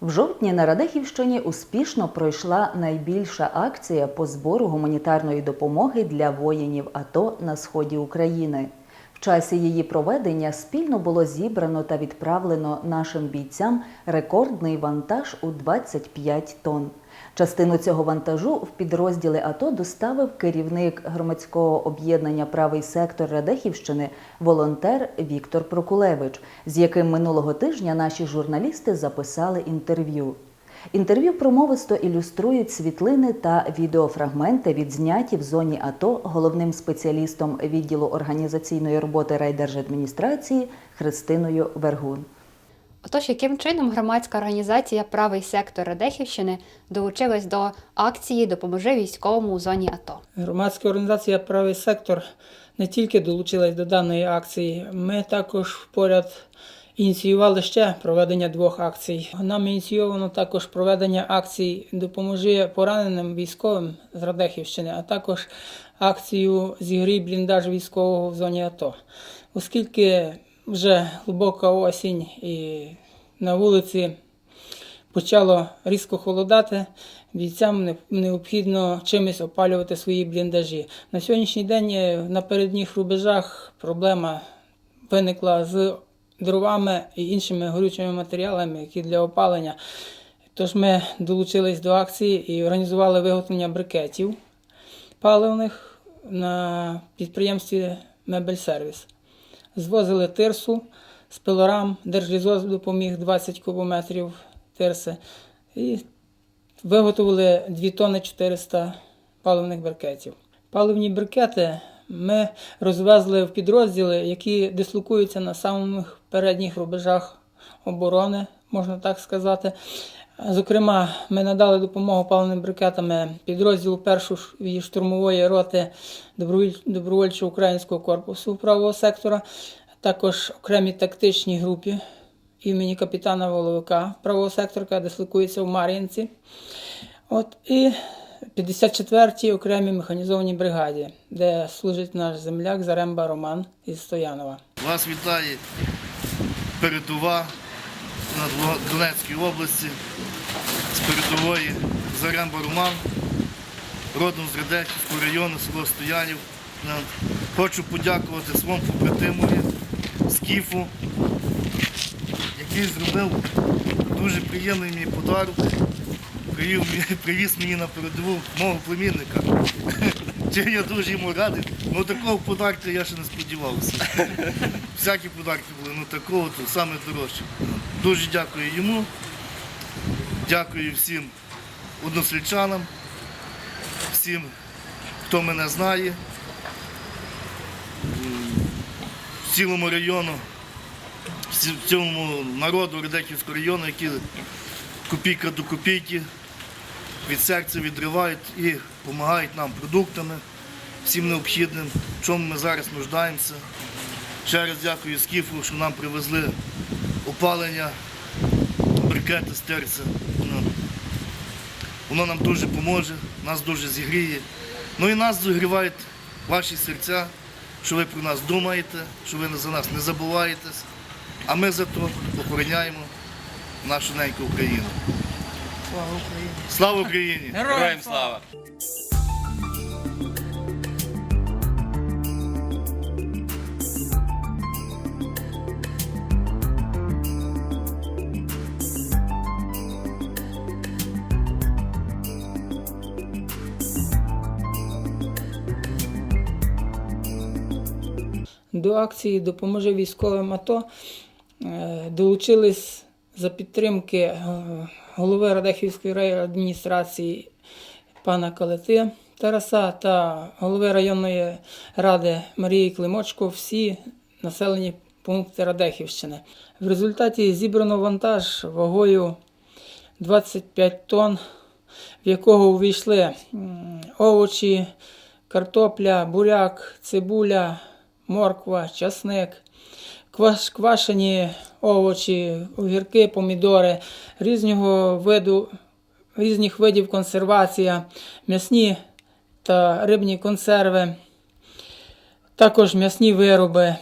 В жовтні на Радехівщині успішно пройшла найбільша акція по збору гуманітарної допомоги для воїнів АТО на сході України. В часі її проведення спільно було зібрано та відправлено нашим бійцям рекордний вантаж у 25 тонн. Частину цього вантажу в підрозділи АТО доставив керівник громадського об'єднання Правий сектор Радехівщини волонтер Віктор Прокулевич, з яким минулого тижня наші журналісти записали інтерв'ю. Інтерв'ю промовисто ілюструють світлини та відеофрагменти, відзняті в зоні АТО головним спеціалістом відділу організаційної роботи райдержадміністрації Христиною Вергун. Отож, яким чином громадська організація Правий сектор Радехівщини долучилась до акції Допоможи військовому у зоні АТО? Громадська організація Правий сектор не тільки долучилась до даної акції, ми також поряд ініціювали ще проведення двох акцій. Нам ініційовано також проведення акцій Допоможи пораненим військовим з Радехівщини, а також акцію Зігрій бліндаж військового в зоні АТО. Оскільки вже глибока осінь і на вулиці почало різко холодати, бійцям необхідно чимось опалювати свої бліндажі. На сьогоднішній день е, на передніх рубежах проблема виникла з дровами і іншими горючими матеріалами, які для опалення. Тож ми долучились до акції і організували виготовлення брикетів паливних на підприємстві Мебельсервіс. Звозили тирсу з пилорам, Держлізоз допоміг 20 кубометрів тирси. І виготовили 2 тонни 400 паливних брикетів. Паливні брикети ми розвезли в підрозділи, які дислокуються на самих передніх рубежах оборони, можна так сказати. Зокрема, ми надали допомогу паливними брикетами підрозділу першої штурмової роти добровольчого українського корпусу правого сектора, також окремій тактичній групі імені капітана Воловика правого сектора, яка дислокується в Мар'їнці. От, і 54-й окремій механізованій бригаді, де служить наш земляк Заремба Роман із Стоянова. Вас вітає передова на Донецькій області з передової Заремба Роман, родом з Радехівського району, село Стоянів. Е, Хочу подякувати своєму побратимові Скіфу, який зробив дуже приємний мені подарунок. Привів Привіз мені на передову мого племінника. Чим я дуже йому радий. Ну такого подарка я ще не сподівався. Всякі подарки були, ну такого то саме дорожче. Дуже дякую йому. Дякую всім односельчанам, всім, хто мене знає, М, цілому району, всі- цілому народу Радехівського району, які копійка до копійки від серця відривають і допомагають нам продуктами, всім необхідним, в чому ми зараз нуждаємося. Ще раз дякую Скіфу, що нам привезли опалення, брикети з терця. Воно нам дуже поможе, нас дуже зігріє. Ну і нас зігрівають ваші серця, що ви про нас думаєте, що ви за нас не забуваєтесь. А ми зато охороняємо нашу неньку Україну. Слава Україні! Слава Україні! Героям слава! До акції Допоможи військовим АТО е, долучились за підтримки е, голови Радехівської райадміністрації пана Калити Тараса та голови районної ради Марії Климочко всі населені пункти Радехівщини. В результаті зібрано вантаж вагою 25 тонн, в якого увійшли овочі, картопля, буряк, цибуля, морква, часник, кваш- квашені овочі, огірки, помідори, різного виду, різних видів консервація, м'ясні та рибні консерви, також м'ясні вироби,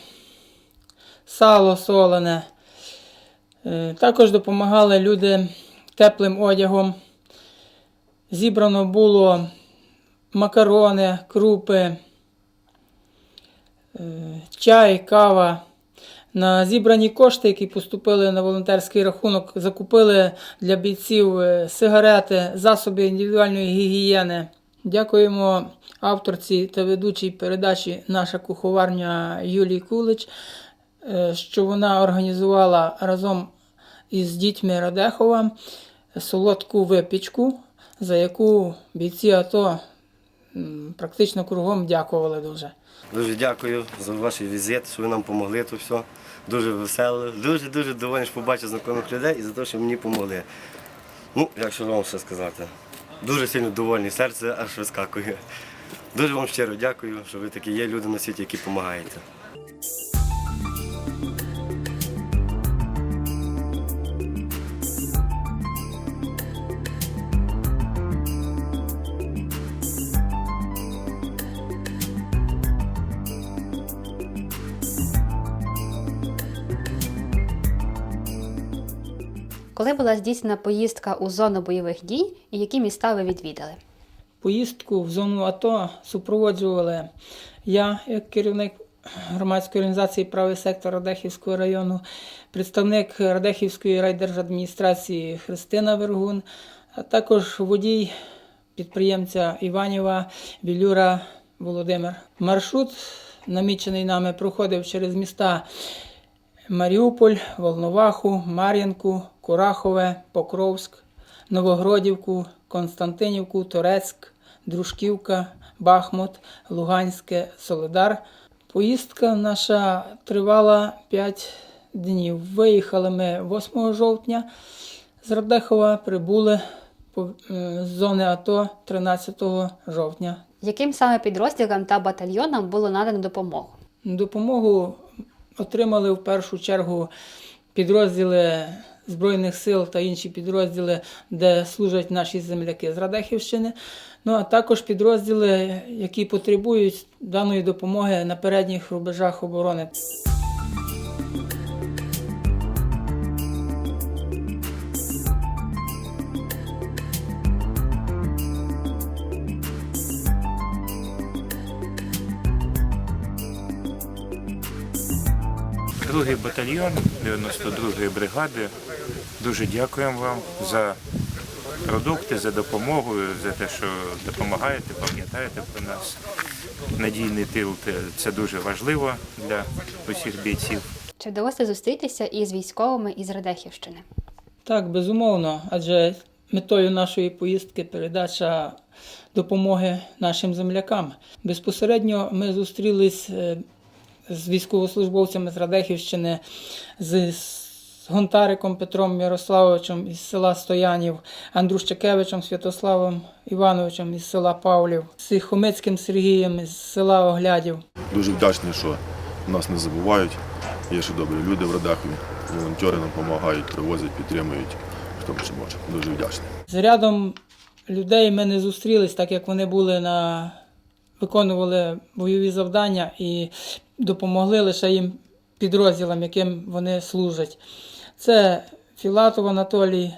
сало солене. Е, Також допомагали люди теплим одягом. Зібрано було макарони, крупи, е, чай, кава. На зібрані кошти, які поступили на волонтерський рахунок, закупили для бійців е, сигарети, засоби індивідуальної гігієни. Дякуємо авторці та ведучій передачі Наша куховарня Юлії Кулич, е, що вона організувала разом із дітьми Радехова солодку випічку, за яку бійці АТО практично кругом дякували дуже. Дуже дякую за ваш візит, що ви нам допомогли тут все. Дуже весело. Дуже дуже доволі, що побачив знайомих людей і за те, що мені допомогли. Ну, якщо вам ще сказати. Дуже сильно довольний, серце аж вискакує. Дуже вам щиро дякую, що ви такі є люди на світі, які допомагаєте. Коли була здійснена поїздка у зону бойових дій і які міста ви відвідали? Поїздку в зону АТО супроводжували я, як керівник громадської організації Правий сектор Радехівського району, представник Радехівської райдержадміністрації Христина Вергун, а також водій підприємця Іванєва Білюра Володимир. Маршрут, намічений нами, проходив через міста Маріуполь, Волноваху, Мар'їнку, Курахове, Покровськ, Новогродівку, Константинівку, Торецьк, Дружківка, Бахмут, Луганське, Солидар. Поїздка наша тривала 5 днів. Виїхали ми 8 жовтня з Радехова, прибули е, з зони АТО 13 жовтня. Яким саме підрозділам та батальйонам було надано допомогу? Допомогу отримали в першу чергу підрозділи Збройних сил та інші підрозділи, де служать наші земляки з Радехівщини. Ну а також підрозділи, які потребують даної допомоги на передніх рубежах оборони. Другий батальйон 92-ї бригади. Дуже дякуємо вам за продукти, за допомогу, за те, що допомагаєте, пам'ятаєте про нас. Надійний тил це дуже важливо для усіх бійців. Чи вдалося зустрітися із військовими із Радехівщини? Так, безумовно, адже метою нашої поїздки передача допомоги нашим землякам. Безпосередньо ми зустрілись е, з військовослужбовцями з Радехівщини, з Гонтариком Петром Ярославовичем із села Стоянів, Андрущакевичем Святославом Івановичем із села Павлів, з Хомицьким Сергієм із села Оглядів. Дуже вдячний, що нас не забувають. Є ще добрі люди в Радахові. Волонтери нам допомагають, привозять, підтримують, хто що може. Дуже вдячний. З рядом людей ми не зустрілись, так як вони були на виконували бойові завдання і допомогли лише їм підрозділам, яким вони служать. Це Філатов Анатолій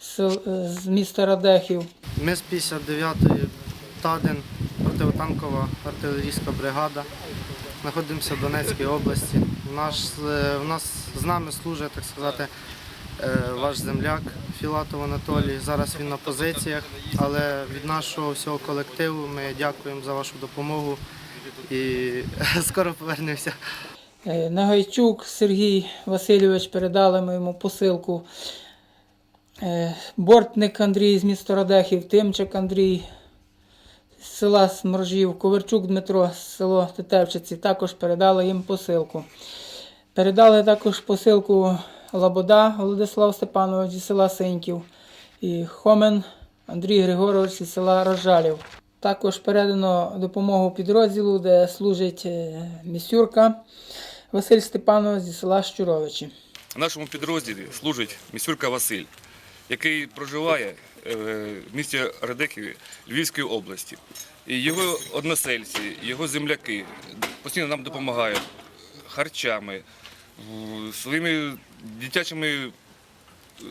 з міста Радехів, Ми з 59-ї Таден, противотанкова артилерійська бригада. Знаходимося в Донецькій області. Наш, е, в нас з нами служить, так сказати, е, ваш земляк Філатов Анатолій. Зараз він на позиціях, але від нашого всього колективу ми дякуємо за вашу допомогу і скоро повернемося. Е, Нагайчук Сергій Васильович передали ми йому посилку. Е, Бортник Андрій з міста Радехів, Тимчик Андрій з села Сморжів, Коверчук Дмитро з село Тетевчиці також передали їм посилку. Передали також посилку Лабода Владислав Степанович зі села Синьків і Хомен Андрій Григорович зі села Рожалів. Також передано допомогу підрозділу, де служить е, місюрка Василь Степанович зі села Щуровичі. В нашому підрозділі служить місюрка Василь, який проживає е, в місті Радехіві Львівської області. І його односельці, його земляки постійно нам допомагають харчами, своїми дитячими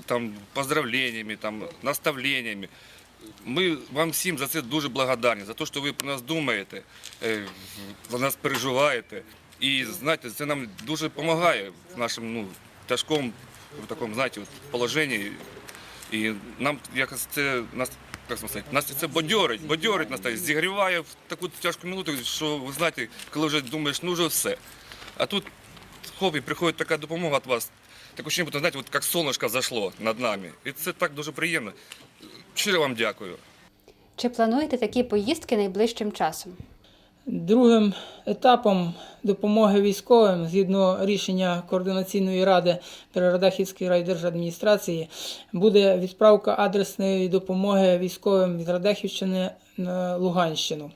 там, поздравленнями, там, наставленнями. Ми вам всім за це дуже благодарні, за те, що ви про нас думаєте, е, за нас переживаєте. І знаєте, це нам дуже допомагає в нашому ну, тяжкому такому, знаєте, положенні. І нам якось це нас. Як сказати, нас це бодьорить, бодьорить нас, зігріває в таку тяжку минуту, що ви знаєте, коли вже думаєш, ну вже все. А тут хоп, і приходить така допомога від вас. Так ощущение, будто, знаєте, от як сонечко зайшло над нами. І це так дуже приємно. Щиро вам дякую. Чи плануєте такі поїздки найближчим часом? Другим етапом допомоги військовим, згідно рішення координаційної ради Радахівської райдержадміністрації, буде відправка адресної допомоги військовим від Радехівщини на Луганщину.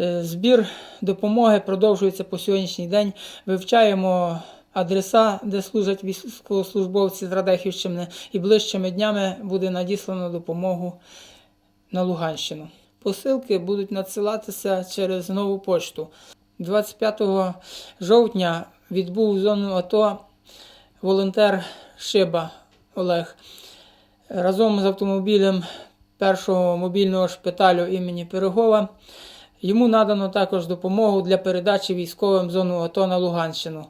Е, Збір допомоги продовжується по сьогоднішній день. Вивчаємо адреса, де служать військовослужбовці з Радехівщини, і ближчими днями буде надіслано допомогу на Луганщину. Посилки будуть надсилатися через нову пошту. 25 жовтня відбув зону АТО волонтер Шиба Олег разом з автомобілем першого мобільного шпиталю імені Пирогова. Йому надано також допомогу для передачі військовим зону АТО на Луганщину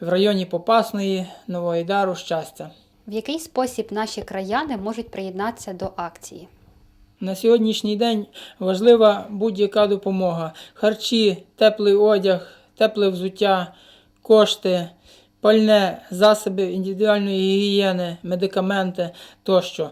в районі Попасної, Новоайдару, Щастя. В який спосіб наші краяни можуть приєднатися до акції? На сьогоднішній день важлива будь-яка допомога: харчі, теплий одяг, тепле взуття, кошти, пальне, засоби індивідуальної гігієни, медикаменти тощо.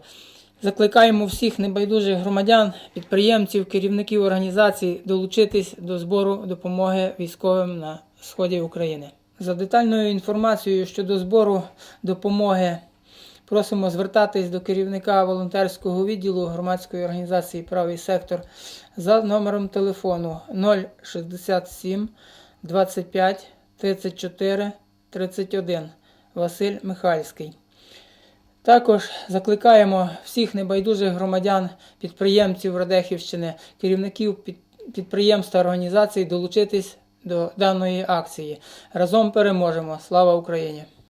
Закликаємо всіх небайдужих громадян, підприємців, керівників організацій долучитись до збору допомоги військовим на сході України. За детальною інформацією щодо збору допомоги Просимо звертатись до керівника волонтерського відділу громадської організації Правий сектор за номером телефону 067 25 34 31 Василь Михальський. Також закликаємо всіх небайдужих громадян, підприємців Радехівщини, керівників під- підприємств та організацій долучитись до даної акції. Разом переможемо. Слава Україні!